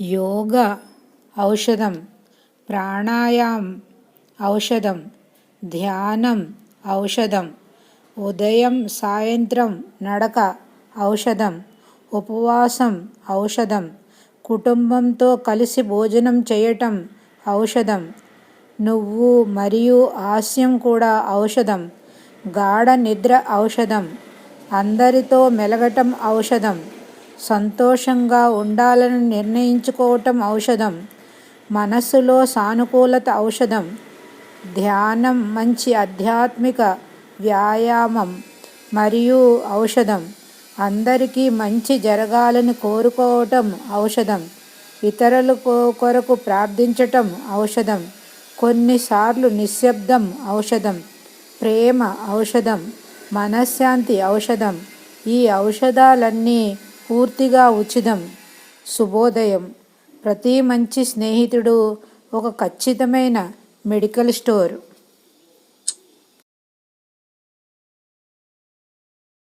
యోగ ఔషధం ప్రాణాయామం ఔషధం ధ్యానం ఔషధం ఉదయం సాయంత్రం నడక ఔషధం ఉపవాసం ఔషధం కుటుంబంతో కలిసి భోజనం చేయటం ఔషధం నువ్వు మరియు హాస్యం కూడా ఔషధం గాఢ నిద్ర ఔషధం అందరితో మెలగటం ఔషధం. సంతోషంగా ఉండాలని నిర్ణయించుకోవటం ఔషధం. మనస్సులో సానుకూలత ఔషధం. ధ్యానం మంచి ఆధ్యాత్మిక వ్యాయామం మరియు ఔషధం. అందరికీ మంచి జరగాలని కోరుకోవటం ఔషధం. ఇతరుల కొరకు ప్రార్థించటం ఔషధం. కొన్నిసార్లు నిశ్శబ్దం ఔషధం. ప్రేమ ఔషధం. మనశ్శాంతి ఔషధం. ఈ ఔషధాలన్నీ పూర్తిగా ఉచితం. శుభోదయం. ప్రతి మంచి స్నేహితుడు ఒక ఖచ్చితమైన మెడికల్ స్టోర్.